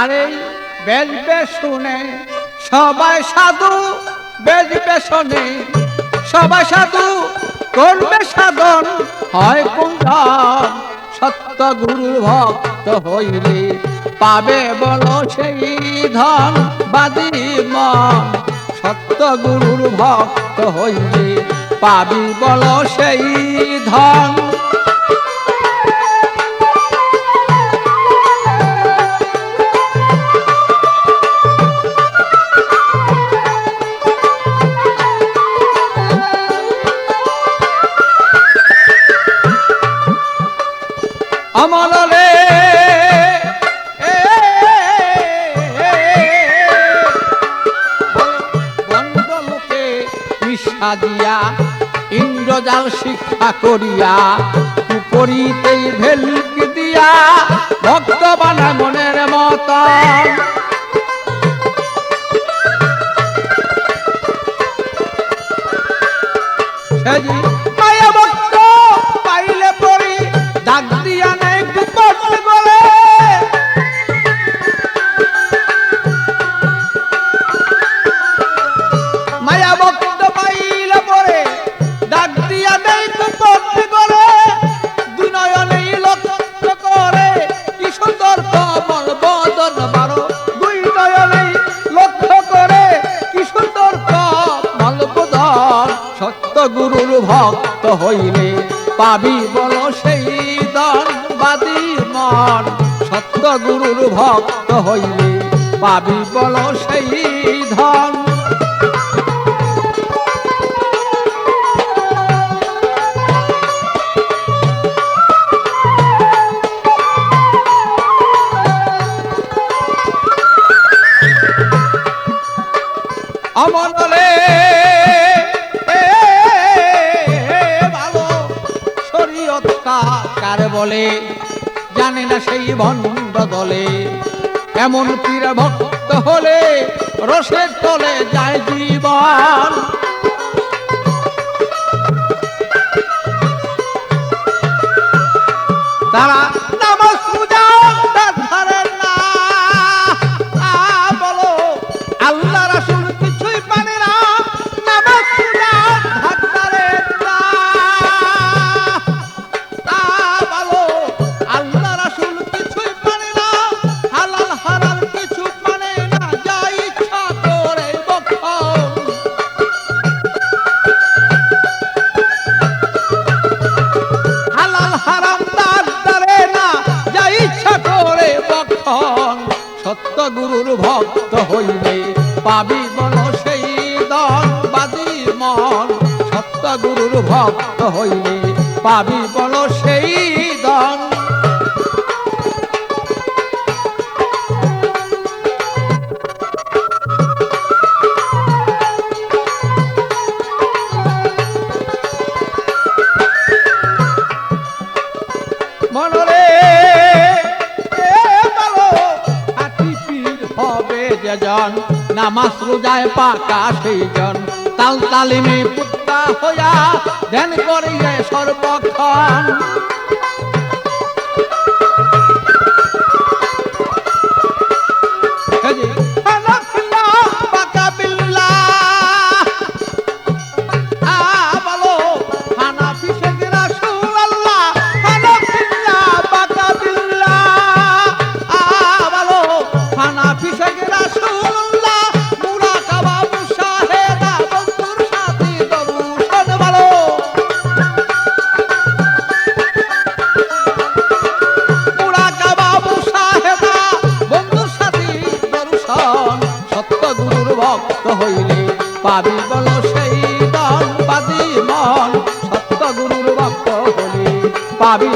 আরে বেজবে শুনে, সবাই সাধু বেজবে শোনে, সবাই সাধু, করবে সাধন, হয় কুঞ্জন সত্য গুরু ভক্ত হইলে পাবে বলো সেই ধন বাদি মন। সত্য গুরুর ভক্ত হইলে পাবি বল সেই ধন। অমলরে মিশা দিয়া ইন্দ্রজাল শিক্ষা করিয়া উপরিতেই ভেলুক দিয়া ভক্ত বানা মনের Thank সেজি হইলে পাবি বল সেই দন বাদি মন। সত্য গুরুর ভক্ত হইলে পাবি বল সেই ধন। অমনলে এ, কার বলে? জানে না সেই ভণ্ড দলে। এমন পীরা ভক্ত হলে রসের তলে যায় জীবন। তারা মন সত্য গুরুর ভক্ত হইলে পাবি বল সেই দন যেজন নামাজ রোজায় পাকা সেই জন। তাল তালিমে পুত্তা হইয়া ধ্যান করিয়ে সর্বক্ষণ পাবি বল সেই দল মন সত্য গুরুর ভক্ত হলি। পাবি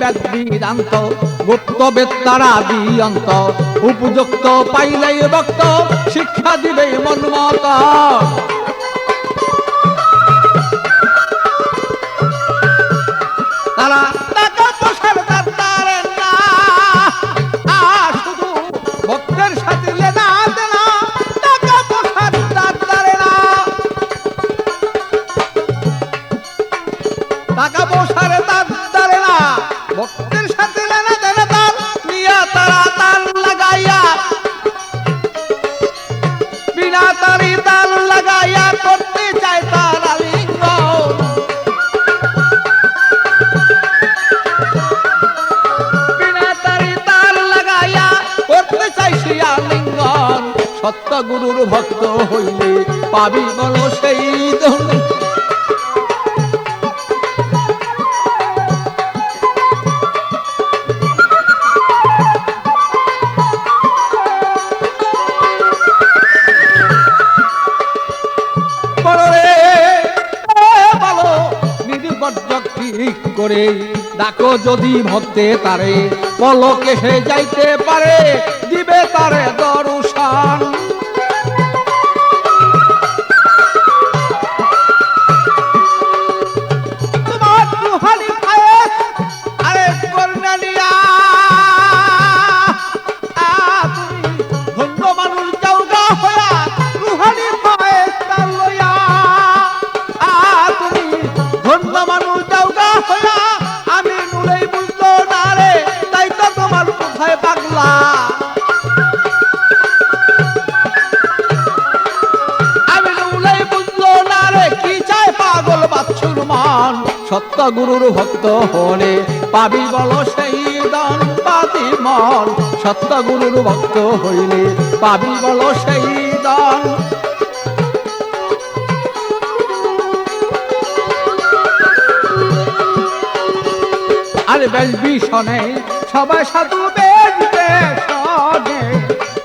বেদ বিদান্ত গুপ্তবেদ তারা দিয়ন্ত। উপযুক্ত পাইলেই ভক্ত, শিক্ষা দিবে মনমত শুধু ভক্তের সাথে লেনা সত্য গুরুর ভক্ত হইলে পাবি বল সেই ধন। করে ডাকো যদি ভক্তে তারে। পলকে সে যাইতে পারে, দিবে তারে দর্শন গুরুর ভক্ত হলে পাবি বল সেই দান পাতি মন। সত্য গুরুর ভক্ত হইলে পাবি বল সেই দান আরে বেল ভীষণে সবাই সাধু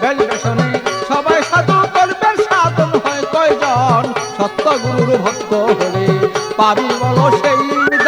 বেল বেশনে সবাই সাধু করবেন সাধন হয় কয়জন? সত্য গুরুর ভক্ত হলে পাবি বল সেই